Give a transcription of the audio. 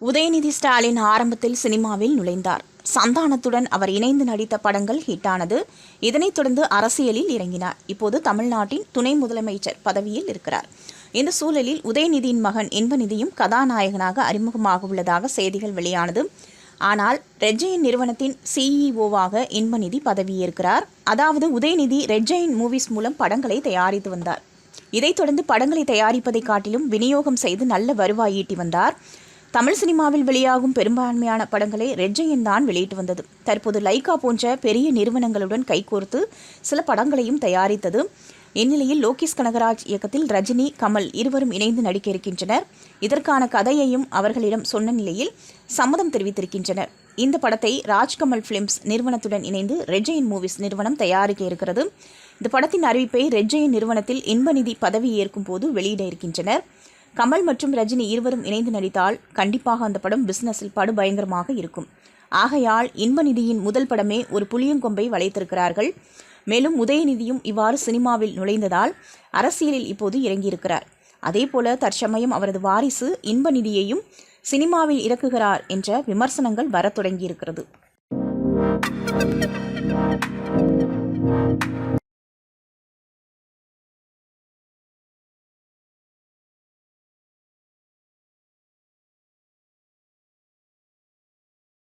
உதயநிதி ஸ்டாலின் ஆரம்பத்தில் சினிமாவில் நுழைந்தார். சந்தானத்துடன் அவர் இணைந்து நடித்த படங்கள் ஹிட்டானது. இதனைத் தொடர்ந்து அரசியலில் இறங்கினார். இப்போது தமிழ்நாட்டின் துணை முதலமைச்சர் பதவியில் இருக்கிறார். இந்த சூழலில் உதயநிதியின் மகன் இன்பநிதியும் கதாநாயகனாக அறிமுகமாக உள்ளதாக செய்திகள் வெளியானது. ஆனால் ரெட்ஜெயின் நிறுவனத்தின் சிஇஓவாக இன்பநிதி பதவியேற்கிறார். அதாவது உதயநிதி ரெட்ஜெயின் மூவிஸ் மூலம் படங்களை தயாரித்து வந்தார். இதைத் தொடர்ந்து படங்களை தயாரிப்பதை காட்டிலும் விநியோகம் செய்து நல்ல வருவாய் ஈட்டி வந்தார். தமிழ் சினிமாவில் வெளியாகும் பெரும்பான்மையான படங்களை ரெட்ஜெயின் தான் வெளியிட்டு வந்தது. தற்போது லைகா போன்ற பெரிய நிறுவனங்களுடன் கைகோர்த்து சில படங்களையும் தயாரித்தது. இந்நிலையில் லோகேஷ் கனகராஜ் இயக்கத்தில் ரஜினி கமல் இருவரும் இணைந்து நடிக்க இருக்கின்றனர். இதற்கான கதையையும் அவர்களிடம் சொன்ன நிலையில் சம்மதம் தெரிவித்திருக்கின்றனர். இந்த படத்தை ராஜ்கமல் ஃபிலிம்ஸ் நிறுவனத்துடன் இணைந்து ரெட்ஜெயின் மூவிஸ் நிறுவனம் தயாரிக்க இருக்கிறது. இந்த படத்தின் அறிவிப்பை ரெட்ஜெயின் நிறுவனத்தில் இன்பநிதி பதவி ஏற்கும் போது வெளியிட இருக்கின்றனர். கமல் மற்றும் ரஜினி இருவரும் இணைந்து நடித்தால் கண்டிப்பாக அந்த படம் பிசினஸில் படுபயங்கரமாக இருக்கும். ஆகையால் இன்பநிதியின் முதல் படமே ஒரு புளியங்கொம்பை வளைத்திருக்கிறார்கள். மேலும் உதயநிதியும் இவ்வாறு சினிமாவில் நுழைந்ததால் அரசியலில் இப்போது இறங்கியிருக்கிறார். அதேபோல தற்சமயம் அவரது வாரிசு இன்பநிதியையும் சினிமாவில் இறக்குகிறார் என்ற விமர்சனங்கள் வரத் தொடங்கியிருக்கிறது.